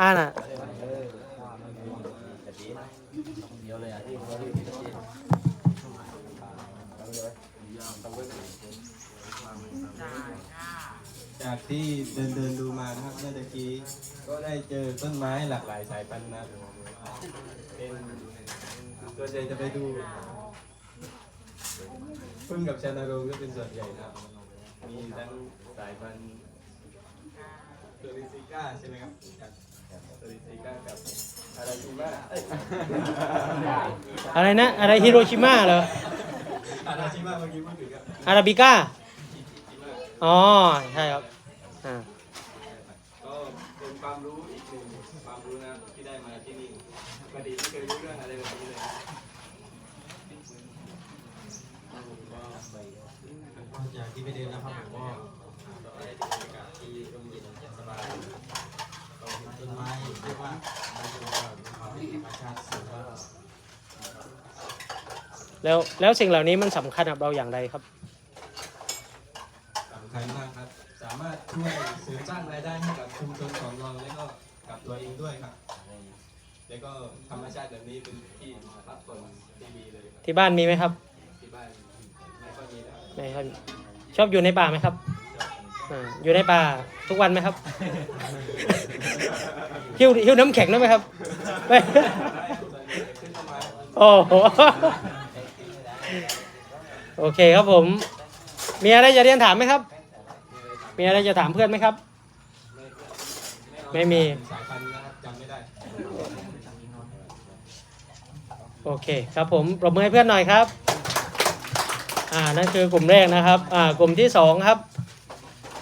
อ่าน่ะจากที่เดินเดินดูมานะครับเมื่อตะกี้ก็ได้เจอต้นไม้หลากหลายสายพันธุ์นะครับเป็นส่วนใหญ่จะไปดูพึ่งกับชานโรงก็เป็นส่วนใหญ่นะครับมีทั้งสายพันธุ์เทอริซิก้าใช่ไหมครับ อริซิก้ากับอาราชิมาเอ้ยอะไรนะ อะไรฮิโรชิมาเหรอ อาราชิมาเมื่อกี้พูดถึงครับอาราบิก้าอ๋อ ใช่ครับ อ่า ก็เป็นความรู้อีกหนึ่งความรู้นะครับที่ได้มาที่นี่ปกติไม่เคยรู้เรื่องอะไรแบบนี้เลยก็จากที่ไปเดินนะครับ แล้วแล้วสิ่งเหล่านี้มันสำคัญกับเราอย่างไรครับ สำคัญมากครับ สามารถช่วยเสริมสร้างรายได้ให้กับชุมชนของเราและก็กับตัวเองด้วยครับ แล้วก็ธรรมชาติแบบนี้เป็นที่พักผ่อนที่ดีเลยครับที่บ้านมีไหมครับ ที่บ้านไม่ค่อยมีแล้ว ไม่ครับชอบอยู่ในป่าไหมครับ อ่าอยู่ในป่าทุกวันไหมครับ หิวหิวน้ำแข็งได้ไหมครับไม่โอ้โหโอเคครับผม มีอะไรจะเรียนถามไหมครับ มีอะไรจะถามเพื่อนไหมครับ ไม่มี โอเคครับผมปรบมือให้เพื่อนหน่อยครับ อ่านั่นคือกลุ่มแรกนะครับ อ่ากลุ่มที่สองครับ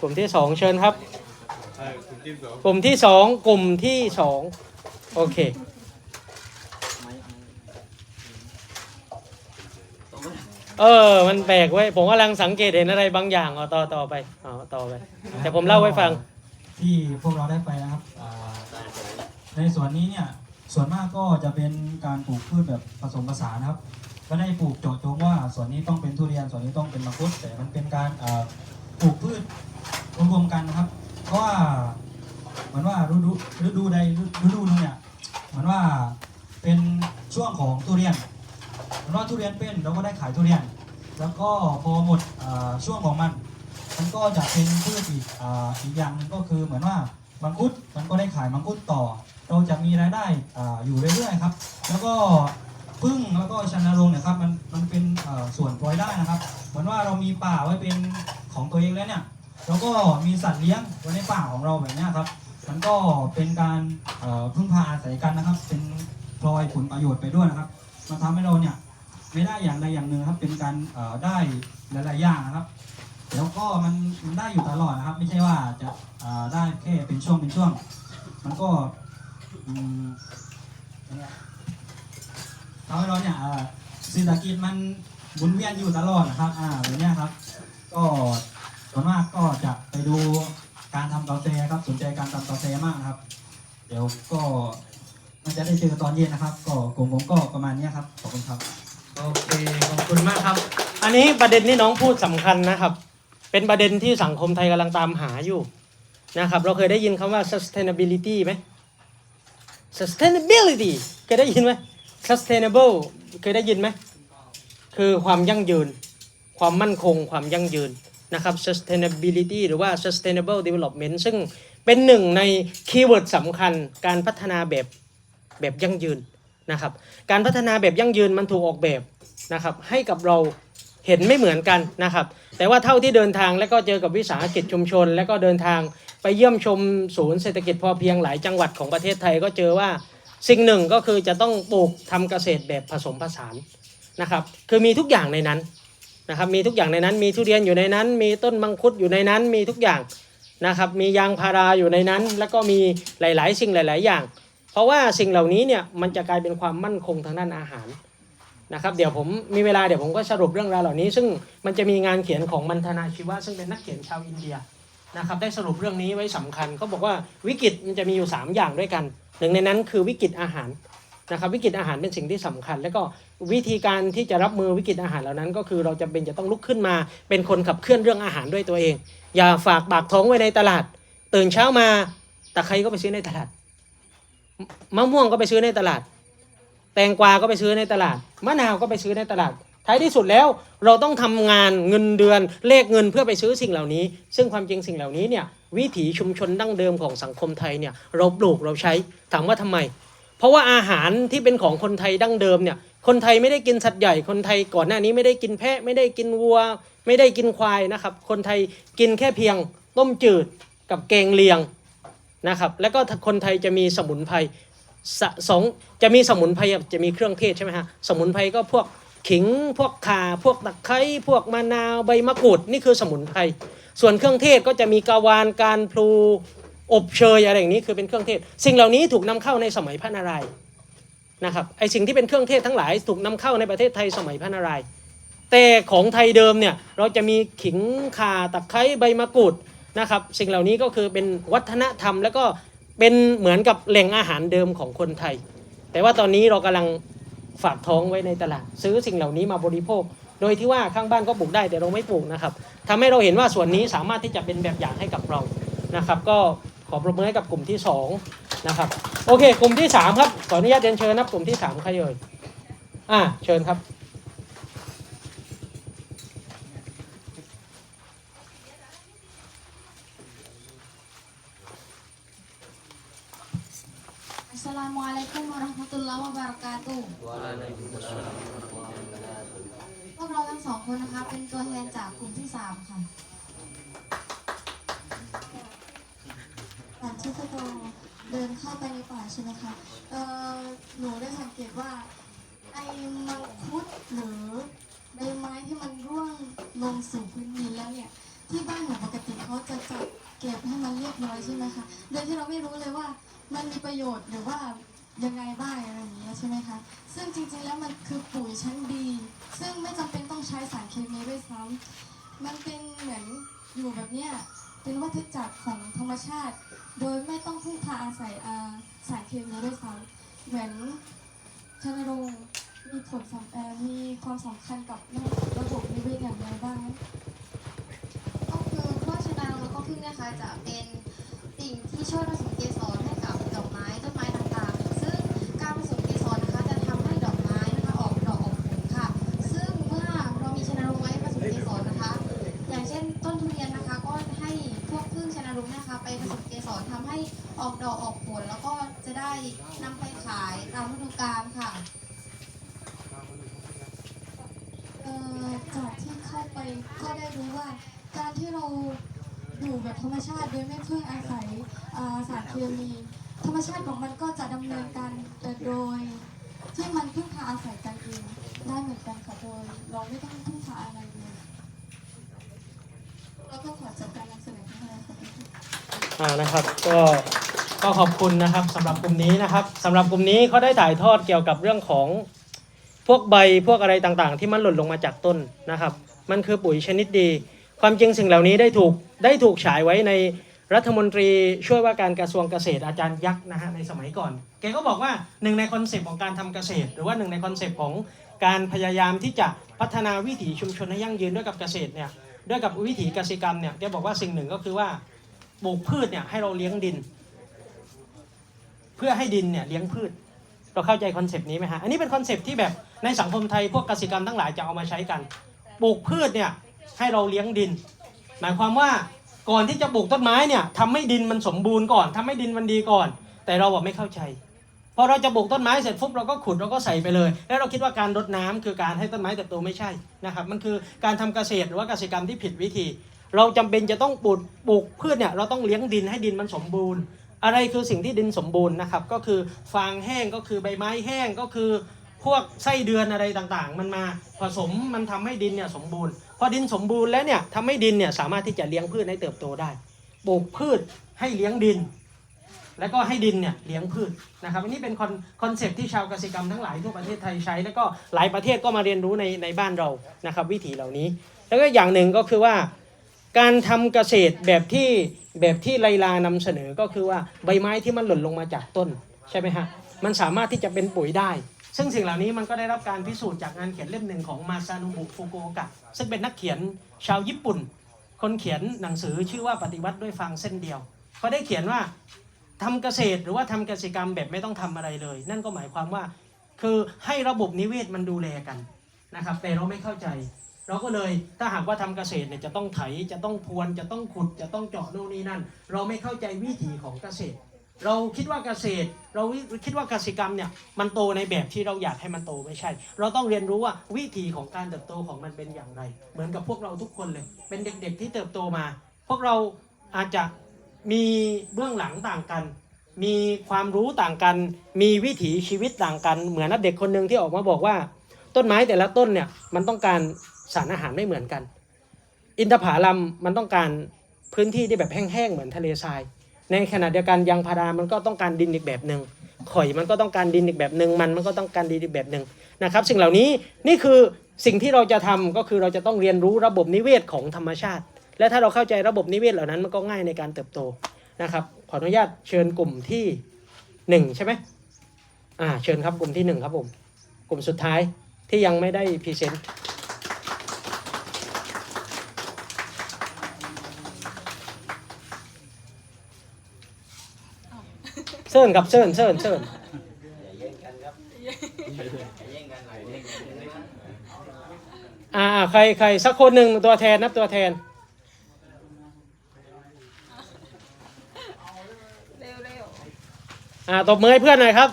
กลุ่มที่สองเชิญครับเออคุณจิ้มสองกลุ่มที่สองกลุ่มที่สองโอเค เออ มันแปลกไว้ย ผมกำลังสังเกตเห็นอะไรบางอย่างเอาต่อต่อไปเอาต่อไป แต่ผมเล่าไว้ฟัง ที่พวกเราได้ไปนะครับอ่าในสวนนี้เนี่ย ส่วนมากก็จะเป็นการปลูกพืชแบบผสมผสานนะครับไม่ได้ปลูกเจาะจงว่าสวนนี้ต้องเป็นทุเรียนสวนนี้ต้องเป็นมังคุด แต่มันเป็นการอ่า ปลูกพืชรวมๆกันนะครับ เพราะว่าเหมือนว่าฤดูฤดูใดฤดูนึงเนี่ยเหมือนว่าเป็นช่วงของทุเรียนเหมือนว่าทุเรียนเป็นเราก็ได้ขายทุเรียน แล้วก็พอหมดช่วงของมัน มันก็จะเป็นพืชอีกอ,อีกอย่างหนึงก็คือเหมือนว่ามังคุดมันก็ได้ขายมังคุดต่อ เราจะมีรายได้ออยู่เรื่อยๆครับ แล้วก็พึ่งแล้วก็ชันนรงค์เนี่ยครับมันมันเป็นส่วนปล่อยได้นะครับ เหมือนว่าเรามีป่าไว้เป็น ของตัวเองแล้วเนี่ยแล้วก็มีสัตว์เลี้ยงไว้ในป่าของเราแบบนี้ครับ มันก็เป็นการพึ่งพาอาศัยกันนะครับ เป็นพลอยผลประโยชน์ไปด้วยนะครับมันทำให้เราเนี่ยไม่ได้อย่างใดอย่างหนึ่งครับ เป็นการได้หลายๆอย่างนะครับ แล้วก็มันมันได้อยู่ตลอดนะครับ ไม่ใช่ว่าจะได้แค่เป็นช่วงเป็นช่วง มันก็ทำให้เราเนี่ยเศรษฐกิจมันหมุนเวียนอยู่ตลอดนะครับ อ่าแบบเนี้ยครับ ก็ส่วนมากก็จะไปดูการทำกาแฟครับสนใจการทำกาแฟมากนะครับ เดี๋ยวก็มันจะได้เจอตอนเย็นนะครับ ก็กลุ่มผมก็ประมาณเนี้ยครับขอบคุณครับ โอเคขอบคุณมากครับ อันนี้ประเด็นที่น้องพูดสำคัญนะครับ เป็นประเด็นที่สังคมไทยกำลังตามหาอยู่นะครับ เราเคยได้ยินคำว่า sustainability ไหม sustainability เคยได้ยินไหม sustainable เคยได้ยินไหม คือความยั่งยืน ความมั่นคงความยั่งยืนนะครับ sustainability หรือว่า sustainable development ซึ่งเป็นหนึ่งในคีย์เวิร์ดสำคัญการพัฒนาแบบแบบยั่งยืนนะครับ การพัฒนาแบบยั่งยืนมันถูกออกแบบนะครับให้กับเราเห็นไม่เหมือนกันนะครับ แต่ว่าเท่าที่เดินทางและก็เจอกับวิสาหกิจชุมชน และก็เดินทางไปเยี่ยมชมศูนย์เศรษฐกิจพอเพียงหลายจังหวัดของประเทศไทยก็เจอว่าสิ่งหนึ่งก็คือจะต้องปลูกทำเกษตรแบบผสมผสานนะครับ คือมีทุกอย่างในนั้น นะครับมีทุกอย่างในนั้น มีทุเรียนอยู่ในนั้น มีต้นมังคุดอยู่ในนั้น มีทุกอย่างนะครับมียางพาราอยู่ในนั้น แล้วก็มีหลาย ๆ สิ่งหลาย ๆ อย่าง เพราะว่าสิ่งเหล่านี้เนี่ยมันจะกลายเป็นความมั่นคงทางด้านอาหารนะครับเดี๋ยวผมมีเวลาเดี๋ยวผมก็สรุปเรื่องราวเหล่านี้ ซึ่งมันจะมีงานเขียนของมันธนาชีวะซึ่งเป็นนักเขียนชาวอินเดียนะครับได้สรุปเรื่องนี้ไว้สำคัญเขาบอกว่าวิกฤตมันจะมีอยู่ 3 อย่างด้วยกัน หนึ่งในนั้นคือวิกฤตอาหาร นะครับวิกฤตอาหารเป็นสิ่งที่สำคัญ แล้วก็วิธีการที่จะรับมือวิกฤตอาหารเหล่านั้น ก็คือเราจะเป็นจะต้องลุกขึ้นมา เป็นคนขับเคลื่อนเรื่องอาหารด้วยตัวเอง อย่าฝากปากท้องไว้ในตลาด ตื่นเช้ามาตะใครก็ไปซื้อในตลาดมะม่วงก็ไปซื้อในตลาด แตงกวาก็ไปซื้อในตลาดมะนาวก็ไปซื้อในตลาดท้ายที่สุดแล้วเราต้องทำงานเงินเดือนเลขเงินเพื่อไปซื้อสิ่งเหล่านี้ ซึ่งความจริงสิ่งเหล่านี้เนี่ยวิถีชุมชนดั้งเดิมของสังคมไทยเนี่ยเราปลูกเราใช้ถามว่าทำไม เพราะว่าอาหารที่เป็นของคนไทยดั้งเดิมเนี่ย คนไทยไม่ได้กินสัตว์ใหญ่ คนไทยก่อนหน้านี้ไม่ได้กินแพะไม่ได้กินวัว ไม่ได้กินควายนะครับ คนไทยกินแค่เพียงต้มจืดกับแกงเลียงนะครับ แล้วก็คนไทยจะมีสมุนไพรสะสองจะมีสมุนไพรจะมีเครื่องเทศใช่ไหมฮะสมุนไพรก็พวกขิงพวกข่าพวกตะไคร้พวกมะนาวใบมะกรูดนี่คือสมุนไพรส่วนเครื่องเทศก็จะมีกาวานการพลู อบเชยอะไรอย่างนี้คือเป็นเครื่องเทศ สิ่งเหล่านี้ถูกนำเข้าในสมัยพระนารายณ์นะครับไอสิ่งที่เป็นเครื่องเทศทั้งหลายถูกนำเข้าในประเทศไทยสมัยพระนารายณ์แต่ของไทยเดิมเนี่ยเราจะมีขิงข่าตะไคร้ใบมะกรูดนะครับสิ่งเหล่านี้ก็คือเป็นวัฒนธรรม แล้วก็เป็นเหมือนกับแหล่งอาหารเดิมของคนไทย แต่ว่าตอนนี้เรากำลังฝากท้องไว้ในตลาด ซื้อสิ่งเหล่านี้มาบริโภค โดยที่ว่าข้างบ้านก็ปลูกได้แต่เราไม่ปลูกนะครับทำให้เราเห็นว่าส่วนนี้สามารถที่จะเป็นแบบอย่างให้กับเรานะครับ ก็ ขอปรบมือให้กับกลุ่มที่สองนะครับโอเค กลุ่มที่สามครับขออนุญาตเรียนเชิญนับกลุ่มที่สามใครเอ่ยอ่าเชิญครับ Assalamualaikum warahmatullahi wabarakatuh พวกเราทั้งสองคนนะคะ เป็นตัวแทนจากกลุ่มที่สามค่ะก่อนที่จะเดินเข้าไปในป่าใช่ไหมคะเอ่อหนูได้สังเกตว่าไอ้มังคุดหรือใบไม้ที่มันร่วงลงสู่พื้นดินแล้วเนี่ย ที่บ้านหนูปกติเขาจะจัดเก็บให้มันเรียบร้อยใช่ ไหมคะโดยที่เราไม่รู้เลยว่ามันมีประโยชน์หรือว่ายังไงบ้างอะไรอย่างเงี้ยใช่ไหมคะซึ่งจริงๆแล้วมันคือปุ๋ยชั้นดี ซึ่งไม่จำเป็นต้องใช้สารเคมีด้วยซ้ำมันเป็นเหมือนอยู่แบบเนี้ยเป็นวัฏจักรของธรรมชาติ โดยไม่ต้องพึ่งพาอาศัยสารเคมีด้วยซ้ำเหมือนชนรงมีผลสำเอ่อมีความสำคัญกับระบบนิเวศอย่างไรบ้างก็คือพวกชนาแล้วก็พึ่งนะคะจะเป็น สิ่งที่ช่วยผสมเกสรให้กับดอกไม้ต้นไม้ต่างๆ ซึ่งการผสมเกสรนะคะจะทำให้ดอกไม้นะคะออกดอกออกผลค่ะ ซึ่งเมื่อเรามีชนาลงไว้ผสมเกสรนะคะ อย่างเช่น ต้นทุเรียนนะคะ ก็ให้พวกพึ่งชนาลุงนะคะ ไปผสมเกสรทำให้ออกดอกออกผล แล้วก็จะได้นำไปขายตามฤดูกาลค่ะเอ่อจากที่เข้าไปก็ได้รู้ว่าการที่เรา อยู่แบบธรรมชาติโดยไม่พึ่งอาศัยสารเคมี ธรรมชาติของมันก็จะดำเนินการแต่โดย ที่มันพึ่งพาอาศัยกันเองได้เหมือนกันค่ะโดยเราไม่ต้องพึ่งพาอะไรเลยแล้วก็ขอจบการนำเสนอเพียงเท่าค่ะอ่านะครับก็ก็ขอบคุณนะครับสำหรับกลุ่มนี้นะครับสำหรับกลุ่มนี้เขาได้ถ่ายทอดเกี่ยวกับเรื่องของพวกใบพวกอะไรต่างๆ ที่มันหล่นลงมาจากต้นนะครับ มันคือปุ๋ยชนิดดี ความจริงสิ่งเหล่านี้ได้ถูกได้ถูกฉายไว้ในรัฐมนตรีช่วยว่าการกระทรวงเกษตรอาจารย์ยักษ์นะฮะในสมัยก่อน แกก็บอกว่าหนึ่งในคอนเซปต์ของการทำเกษตร หรือว่าหนึ่งในคอนเซปต์ของการพยายามที่จะพัฒนาวิถีชุมชนให้ยั่งยืนด้วยกับเกษตรเนี่ยด้วยกับวิถีเกสิกรรมเนี่ยแกบอกว่าสิ่งหนึ่งก็คือว่าปลูกพืชเนี่ยให้เราเลี้ยงดิน เพื่อให้ดินเนี่ยเลี้ยงพืช เราเข้าใจคอนเซปต์นี้ไหมฮะอันนี้เป็นคอนเซปต์ที่แบบในสังคมไทยพวกเกสิกรรมทั้งหลายจะเอามาใช้กันปลูกพืชเนี่ย ให้เราเลี้ยงดิน หมายความว่าก่อนที่จะปลูกต้นไม้เนี่ยทำให้ดินมันสมบูรณ์ก่อนทำให้ดินมันดีก่อน แต่เราบอะไม่เข้าใจพอเราจะปลูกต้นไม้เสร็จปุ๊บเราก็ขุดเราก็ใส่ไปเลย แล้วเราคิดว่าการรดน้ำคือการให้ต้นไม้เติบโตไม่ใช่นะครับมันคือการทำเกษตรหรือว่าเกสิกรรมที่ผิดวิธี เราจำเป็นจะต้องปลูกปลูกพืชเนี่ยเราต้องเลี้ยงดินให้ดินมันสมบูรณ์ อะไรคือสิ่งที่ดินสมบูรณ์นะครับก็คือฟางแห้งก็คือใบไม้แห้งก็คือ พวกไส้เดือนอะไรต่างๆ มันมาผสมมันทำให้ดินเนี่ยสมบูรณ์ พอดินสมบูรณ์แล้วเนี่ยทำให้ดินเนี่ยสามารถที่จะเลี้ยงพืชให้เติบโตได้ปลูกพืชให้เลี้ยงดิน แล้วก็ให้ดินเนี่ยเลี้ยงพืชนะครับอันนี้เป็นคอนคอนเซปที่ชาวเกษตรกรรมทั้งหลายทั่วประเทศไทยใช้ แล้วก็หลายประเทศก็มาเรียนรู้ในในบ้านเรานะครับ วิถีเหล่านี้ แล้วก็อย่างหนึ่งก็คือว่า การทำเกษตรแบบที่แบบที่ไลลานำเสนอก็คือว่าใบไม้ที่มันหล่นลงมาจากต้นใช่ไหมฮะมันสามารถที่จะเป็นปุ๋ยได้ ซึ่งสิ่งเหล่านี้มันก็ได้รับการพิสูจน์จากงานเขียนเล่มหนึ่งของมาซานุบุฟุกุโอกะ ซึ่งเป็นนักเขียนชาวญี่ปุ่น คนเขียนหนังสือชื่อว่าปฏิวัติด้วยฟางเส้นเดียวเขาได้เขียนว่าทำเกษตรหรือว่าทำเกษตรกรรมแบบไม่ต้องทำอะไรเลย นั่นก็หมายความว่า คือให้ระบบนิเวศมันดูแลกันนะครับ แต่เราไม่เข้าใจ เราก็เลยถ้าหากว่าทำเกษตรเนี่ยจะต้องไถจะต้องพรวนจะต้องขุดจะต้องเจาะโน่นนี่นั่น เราไม่เข้าใจวิถีของเกษตร เราคิดว่าเกษตร เราคิดว่าเกษตรกรรมเนี่ยมันโตในแบบที่เราอยากให้มันโตไม่ใช่ เราต้องเรียนรู้ว่าวิถีของการเติบโตของมันเป็นอย่างไร เหมือนกับพวกเราทุกคนเลย เป็นเด็กๆที่เติบโตมา พวกเราอาจจะมีเบื้องหลังต่างกัน มีความรู้ต่างกัน มีวิถีชีวิตต่างกัน เหมือนเด็กคนหนึ่งที่ออกมาบอกว่า ต้นไม้แต่ละต้นเนี่ยมันต้องการสารอาหารไม่เหมือนกัน อินทผลัมมันต้องการพื้นที่ที่แบบแห้งๆเหมือนทะเลทราย ในขณะเดียวกันยางพารามันก็ต้องการดินอีกแบบหนึ่งข่อยมันก็ต้องการดินอีกแบบหนึ่งมันมันก็ต้องการดินอีกแบบหนึ่งนะครับ สิ่งเหล่านี้นี่คือสิ่งที่เราจะทำก็คือเราจะต้องเรียนรู้ระบบนิเวศของธรรมชาติ และถ้าเราเข้าใจระบบนิเวศเหล่านั้นมันก็ง่ายในการเติบโตนะครับ ขออนุญาตเชิญกลุ่มที่หนึ่งใช่ไหมอ่าเชิญครับกลุ่มที่หนึ่งครับผมกลุ่มสุดท้ายที่ยังไม่ได้พรีเซนต์ ซิร์นครับเซิร์นเซิร์นเซิร์นอ่าใครใครสักคนหนึ่งตัวแทนนับตัวแทน เร็วเร็วอ่าตบมือให้เพื่อนหน่อยครับ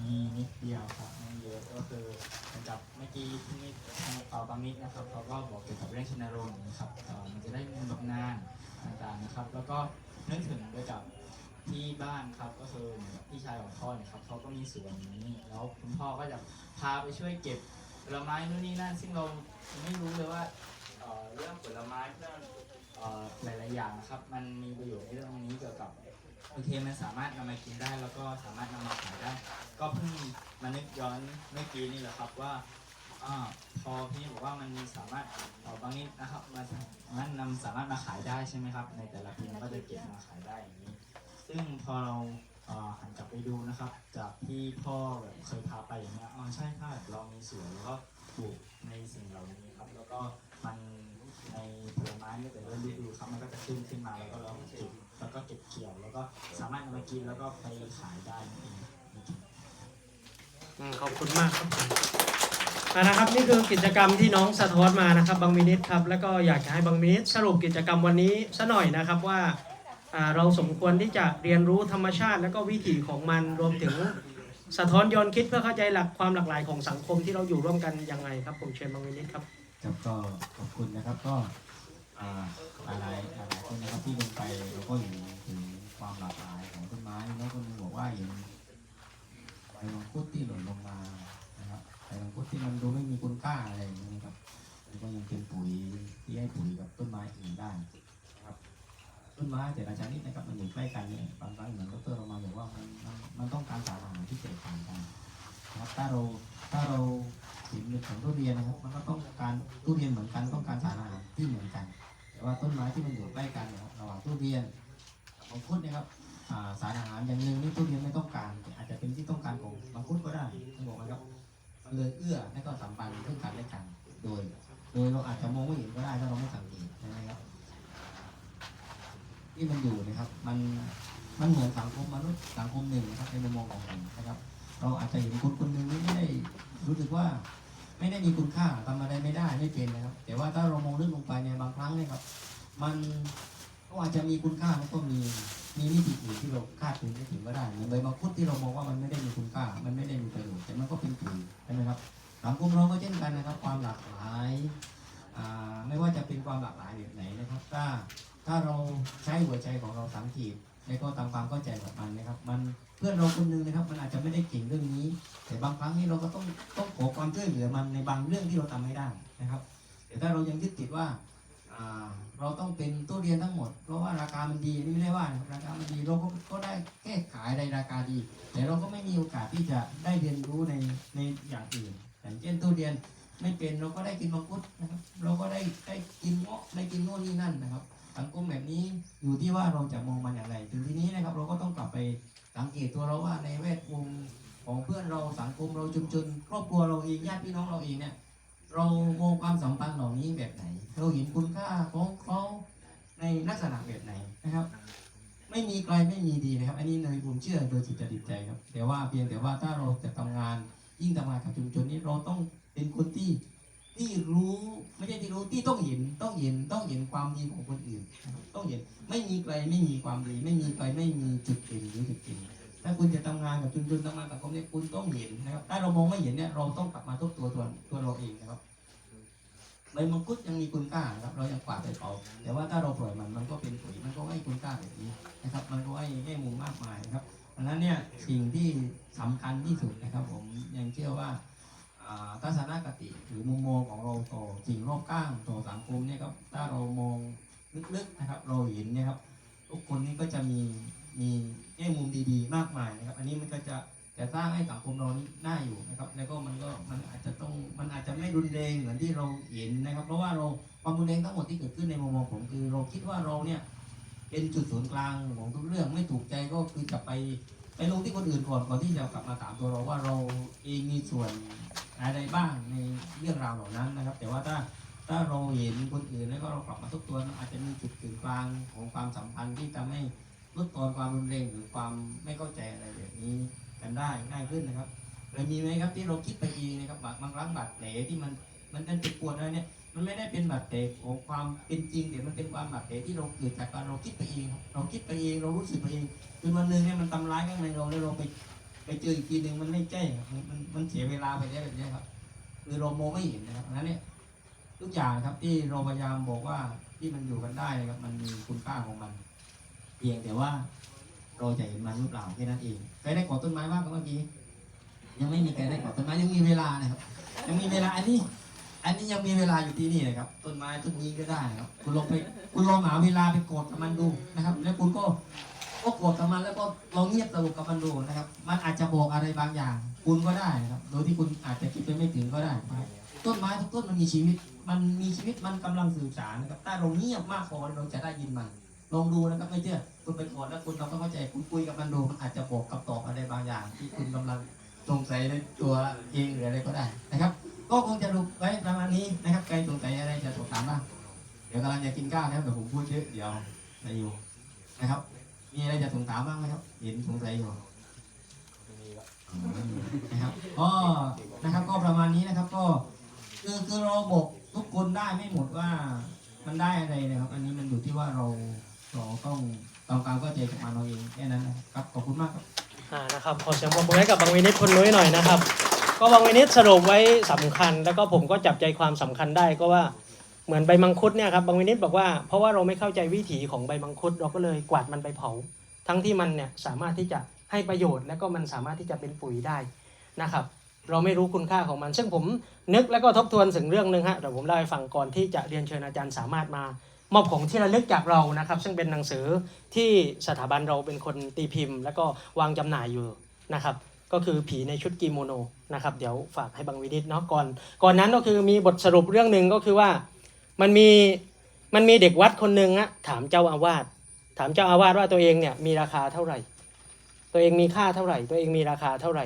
มีนิดเดียวครับไม่เยอะก็คือเหมือนกับเมื่อกี้ที่นิดทางเป่าบางนิดนะครับเขาก็บอกเกี่ยวกับเรื่องชนโรงนะครับเอ่อมันจะได้เงินบำนาญต่างๆนะครับ แล้วก็นึกถึงไปกับที่บ้านครับก็คือเหมือนกับพี่ชายของพ่อเนี่ยครับเขาก็ มีสวนนี้ แล้วคุณพ่อก็จะพาไปช่วยเก็บผลไม้นู่นนี่นั่น ซึ่งเราไม่รู้เลยว่าเอ่อเรื่องผลไม้เรื่องเอ่อหลายๆอย่างนะครับ มันมีประโยชน์ในเรื่องนี้เกี่ยวกับโอเคมันสามารถนำมากินได้ แล้วก็สามารถนำมาขายได้ ก็เพิ่งมานึกย้อนเมื่อกี้นี่แหละครับว่าอาพอพี่บอกว่ามันสามารถเอาบางนิดนะครับมางั้นนำสามารถมาขายได้ใช่ไหมครับ ในแต่ละปีมันก็จะเก็บมาขายได้อย่างนี้ ซึ่งพอเรา อ่อหันกลับไปดูนะครับ จากที่พ่อแบบเคยพาไปอย่างเงี้ยอ๋อใช่ค่ะเรามีสวนแล้วก็ปลูกในสิ่งเหล่านี้ครับ แล้วก็มันในผลไม้ในแต่ละฤดูครับมันก็จะขึ้นขึ้นมาแล้วก็เราเก็บแล้วก็เก็บเกี่ยว แล้วก็สามารถนำมากินแล้วก็ไปขายได้นั่นเองอืมขอบคุณมากครับอ่านะครับนี่คือกิจกรรมที่น้องสะท้อนมานะครับบางมินิทครับแล้วก็อยากจะให้บางมินิทสรุปกิจกรรมวันนี้ซะหน่อยนะครับว่า เราสมควรที่จะเรียนรู้ธรรมชาติ แล้วก็วิถีของมันรวมถึงสะท้อนย้อนคิดเพื่อเข้าใจหลักความหลากหลายของสังคมที่เราอยู่ร่วมกันยังไงครับ ผมเชิญบางมินิทครับครับก็ขอบคุณนะครับก็อ่าหลายหลายหลายคนนะครับที่ลงไปเราก็เห็นถึงความหลากหลายของต้นไม้แล้วคนหนึงบอกว่าเห็นใบมังคุดที่หล่นลงมานะครับใบมังคุดที่มันดูไม่มีคุณค่าอะไรอย่างนี้ครับมันก็ยังเป็นปุ๋ยที่ให้ปุ๋ยกับต้นไม้อื่นได้ นะครับต้นไม้แต่ละชนิดนะครับมันอยู่ใกล้กันเนี่ยบางครั้งเหมือนดรเรามาบอกว่ามันมันมันต้องการสารอาหารที่แตกต่างกันนะครับถ้าเราถ้าเราสินเดือดของทุเรียนนะครับ มันก็ต้องการทุเรียนเหมือนกันต้องการสารอาหารที่เหมือนกัน แต่ว่าต้นไม้ที่มันอยู่ใกล้กันเนี่ยระหว่างทุเรียนบมังคุดเนะครับสารอาหารอย่างหนึ่งนี่ทุเรียนไม่ต้องการอาจจะเป็นที่ต้องการของมังคุดก็ได้ผมบอกนะครับมันเลยเอื้อและก็สัมพันธ์ซึ่งกันและกันโดย โดยเราอาจจะมองไม่เห็นก็ได้ถ้าเราไม่สังเกตนะครับ ที่มันอยู่นะครับ มันมันเหมือนสังคมมนุษย์สังคมหนึ่งนะครับในมุมมองของผมนะครับ เราอาจจะเห็นคนคนหนึ่งไม่ได้รู้สึกว่าไม่ได้มีคุณค่าทำอะไรไม่ได้ไม่เป็นนะครับ แต่ว่าถ้าเรามองลึกลงไปในยบางครั้งเนี่ยครับ มันก็อาจจะมีคุณค่าแล้วก็มีมีมิติอื่นที่เราคาดถึงไม่ถึงก็ได้เหมือนใบมังคุดที่เรามองว่ามันไม่ได้มีคุณค่า มันไม่ได้มีประโยชน์แต่มันก็เป็นปุ๋ยใช่ไหมครับสังคมเราก็เช่นกันนะครับ ความหลากหลายไม่ว่าจะเป็นความหลากหลายแบบไหนนะครับ ถ้า ถ้าเราใช้หัวใจของเราสังเกตแล้วก็ทำความเข้าใจกับมันนะครับ มันเพื่อนเราคนหนึงนะครับ มันอาจจะไม่ได้เก่งเรื่องนี้ แต่บางครั้งนี่เราก็ต้องต้องขอความช่วยเหลือมันในบางเรื่องที่เราทำไม่ได้นะครับแต่ถ้าเรายังยึดติดว่าเราต้องเป็นตู้เรียนทั้งหมด เพราะว่าราคามันดีนี่ไม่ได้ว่านะครับราคามันดีเราก็ก็ได้แค่ขายในราคาดี แต่เราก็ไม่มีโอกาสที่จะได้เรียนรู้ในในอย่างอื่นอย่างเช่นตู้เรียนไม่เป็นเราก็ได้กินมังคุดนะครับ เราก็ได้ได้กินเงาะได้กินโน่นนี่นั่นนะครับ สังคมแบบนี้อยู่ที่ว่าเราจะมองมันอย่างไร ถึงทีนี้นะครับเราก็ต้องกลับไปสังเกตตัวเราว่าในแวดวงของเพื่อนเราสังคมเราชุมชนครอบครัวเราเองญาติพี่น้องเราเองเนี่ยเรามองความสัมพันธ์เหล่านี้แบบไหน เราเห็นคุณค่าของเขาในลักษณะแบบไหนนะครับ ไม่มีใครไม่มีดีนะครับ อันนี้เนยผมเชื่อโดยจิตจิตใจครับ แต่ว่าเพียงแต่ว่าถ้าเราจะทำงานยิ่งทำงานกับชุมชนนี้เราต้องเป็นคนที่ ที่รู้ไม่ใช่ที่รู้ที่ต้องเห็นต้องเห็นต้องเห็นความดีของคนอื่น ต้องเห็นไม่มีใครไม่มีความดี ไม่มีใครไม่มีจุดเด่นหรือจุดเด่นถ้าคุณจะทำงานกับชุมชนทำงานกับคนเนี่ยคุณต้องเห็นนะครับถ้าเรามองไม่เห็นเนี่ยเราต้องกลับมาทบตัวตัวตัวเราเองนะครับใบมังคุดยังมีคุณค่านะครับ เรายังกวาดไปเผาแต่ว่าถ้าเราปล่อยมันมันก็เป็นปุ๋ยมันก็ให้คุณค่าแบบนี้นะครับ มันก็ให้ให้มุมมากมายนะครับดังนั้นเนี่ยสิ่งที่สำคัญที่สุดนะครับ ผมยังเชื่อว่า ทัศนคติหรือมุมมองของเราต่อสิ่งรอบข้างต่อสังคมเนี่ยครับถ้าเรามองลึกๆนะครับ เราเห็นเนี่ยครับทุกคนนี่ก็จะมีมีแง่มุมดีๆ มากมายนะครับ อันนี้มันก็จะจะสร้างให้สังคมเรานี่น่าอยู่นะครับ แล้วก็มันก็มันอาจจะต้องมันอาจจะไม่รุนแรงเหมือนที่เราเห็นนะครับ เพราะว่าเราความรุนแรงทั้งหมดที่เกิดขึ้นในมุมมองผมคือเราคิดว่าเราเนี่ยเป็นจุดศูนย์กลางของทุกเรื่องไม่ถูกใจก็คือจะไปไปลงที่คนอื่นก่อนก่อนที่จะกลับมาถามตัวเราว่าเราเองมีส่วน อะไรบ้างในเรื่องราวเหล่านั้นนะครับ แต่ว่าถ้าถ้าเราเห็นคนอื่นแล้วก็เรากลับมาทบทวนอาจจะมีจุดกึ่งกลางของความสัมพันธ์ที่ทำให้ลดทอนความรุนแรงหรือความไม่เข้าใจอะไรแบบนี้กันได้ง่ายขึ้นนะครับเลยมีไหมครับที่เราคิดไปเองนะครับบางบางครั้งบาดแผลที่มันมันเป็นจ็บปวดอะไรเนี่ยมันไม่ได้เป็นบาดแผลของความเป็นจริงแต่มันเป็นความบาดแผลที่เราเกิดจากการเราคิดไปเองเราคิดไปเองเรารู้สึกไปเองจนวันหนึ่งเนี่ยมันทำร้ายข้างในเราแล้วเราไป เจออีกทีหนึ่งมันไม่ใช่ครับมันมันเสียเวลาไปแล้วแบบเนี้ยครับ คือเรามองไม่เห็นนะครับนั้นเนี่ยทุกอย่างครับที่เราพยายามบอกว่าที่มันอยู่กันได้ครับ มันมีคุณค่าของมัน เพียงแต่ว่าเราจะเห็นมันหรือเปล่าแค่นั้นเองใครได้กอดต้นไม้บ้างเมื่อกี้ยังไม่มีใครได้กอดต้นไม้ยังมีเวลานะครับ ยังมีเวลาอันนี้ อันนี้ยังมีเวลาอยู่ที่นี่นะครับ ต้นไม้ต้นนี้ก็ได้ครับ คุณลองไปคุณลองหาเวลาไปกอดกับมันดูนะครับ แล้วคุณก็ ก็กอดกับมันแล้วก็ลองเงียบสงบกับมันดูนะครับ มันอาจจะบอกอะไรบางอย่าง คุณก็ได้นะครับ โดยที่คุณอาจจะคิดไปไม่ถึงก็ได้นะครับต้นไม้ทุกต้นมันมีชีวิต มันมีชีวิตมันกำลังสื่อสารนะครับถ้าเราเงียบมากพอเราจะได้ยินมัน ลองดูนะครับไม่เชื่อคุณไปกอดแล้วคุณเราก็เข้าใจคุณคุยกับมันดูมันอาจจะบอกคำตอบอะไรบางอย่าง ที่คุณกำลังสงสัยในตัวเองหรืออะไรก็ได้นะครับ ก็คงจะรูปไว้ประมาณนี้นะครับใครสงสัยอะไรจะสอบถามบ้างเดี๋ยวกำลังจะกินข้าวนะครับแต่ผมพูดเยอะเดี๋ยวไม่อยู่นะครับ มีอะไรจะสงถามบ้างไหมครับ เห็นสงสัยอยู่ นะครับก็นะครับก็ประมาณนี้นะครับก็คือคือเราบอกทุกคนได้ไม่หมดว่ามันได้อะไรนะครับ อันนี้มันอยู่ที่ว่าเราเราต้องตามความเข้าใจจากมันเราเองแค่นั้นนะครับขอบคุณมากครับอ่านะครับขอเสียงปรบมือให้กับบางวินิตคนนุ้ยหน่อยนะครับ ก็บางวินิตสรุปไว้สำคัญ แล้วก็ผมก็จับใจความสำคัญได้ก็ว่า เหมือนใบมังคุดเนี่ยครับบางวินิตบอกว่าเพราะว่าเราไม่เข้าใจวิถีของใบมังคุดเราก็เลยกวาดมันไปเผา ทั้งที่มันเนี่ยสามารถที่จะให้ประโยชน์ แล้วก็มันสามารถที่จะเป็นปุ๋ยได้นะครับ เราไม่รู้คุณค่าของมัน ซึ่งผมนึกแล้วก็ทบทวนถึงเรื่องหนึ่งฮะเดี๋ยวผมเล่าให้ฟังก่อนที่จะเรียนเชิญอาจารย์สามารถมามอบของที่ระลึกจากเรานะครับ ซึ่งเป็นหนังสือที่สถาบันเราเป็นคนตีพิมพ์ แล้วก็วางจำหน่ายอยู่นะครับก็คือผีในชุดกิโมโนนะครับเดี๋ยวฝากให้บางวินิตเนาะก่อนก่อนนั้นก็คือมีบทสรุปเรื่องหนึ่งก็คือว่า มันมีมันมีเด็กวัดคนหนึ่งอะถามเจ้าอาวาสถามเจ้าอาวาสว่าตัวเองเนี่ยมีราคาเท่าไหร่ ตัวเองมีค่าเท่าไหร่ ตัวเองมีราคาเท่าไหร่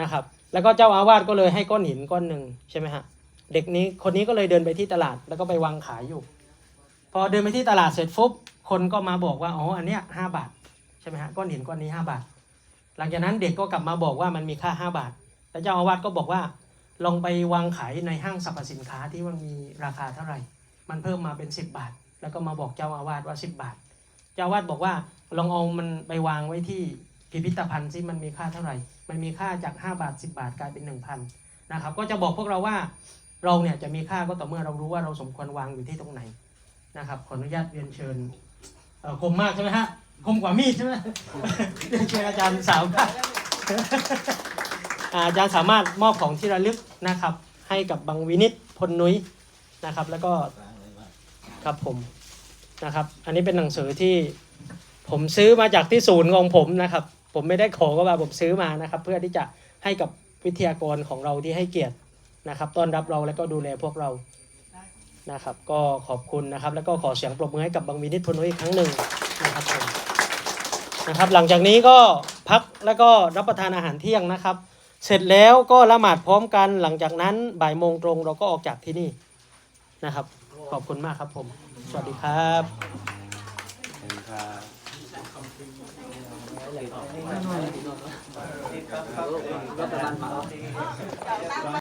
นะครับ แล้วก็เจ้าอาวาสก็เลยให้ก้อนหินก้อนหนึ่งใช่ไหมฮะเด็กนี้คนนี้ก็เลยเดินไปที่ตลาดแล้วก็ไปวางขายอยู่ พอเดินไปที่ตลาดเสร็จฟุบคนก็มาบอกว่าอ๋ออันเนี้ยห้าบาทใช่ไหมฮะก้อนหินก้อนนี้ห้าบาท หลังจากนั้นเด็กก็กลับมาบอกว่ามันมีค่าห้าบาท แล้วเจ้าอาวาสก็บอกว่าลองไปวางขายในห้างสรรพสินค้าที่มันมีราคาเท่าไหร่ มันเพิ่มมาเป็นสิบบาท แล้วก็มาบอกเจ้าอาวาสว่าสิบบาท เจ้าอาวาสบอกว่าลองเอามันไปวางไว้ที่พิพิธภัณฑ์ซิมันมีค่าเท่าไหร่ มันมีค่าจาก 5 บาท 10 บาทกลายเป็น 1,000นะครับก็จะบอกพวกเราว่าเราเนี่ยจะมีค่าก็ต่อเมื่อเรารู้ว่าเราสมควรวางอยู่ที่ตรงไหนนะครับขออนุญาตเรียนเชิญคมมากใช่ไหมฮะคมกว่ามีดใช่ไหมเรียนเชิญอาจารย์สาวอาจารย์สามารถมอบของที่ระลึกนะครับ ให้กับบังวินิตพลนุ้ยนะครับ แล้วก็ ครับผมนะครับ อันนี้เป็นหนังสือที่ผมซื้อมาจากที่ศูนย์ของผมนะครับ ผมไม่ได้ขอก็ว่าผมซื้อมานะครับ เพื่อที่จะให้กับวิทยากรของเราที่ให้เกียรตินะครับ ต้อนรับเราและก็ดูแลพวกเรานะครับ ก็ขอบคุณนะครับ แล้วก็ขอเสียงปรบมือให้กับบังวินิพนุอีกครั้งหนึ่งนะครับผมนะครับ หลังจากนี้ก็พักแล้วก็รับประทานอาหารเที่ยงนะครับ เสร็จแล้วก็ละหมาดพร้อมกัน หลังจากนั้นบ่ายโมงตรงเราก็ออกจากที่นี่นะครับ ขอบคุณมากครับผม สวัสดีครับขอบคุณครับรัฐบาลมา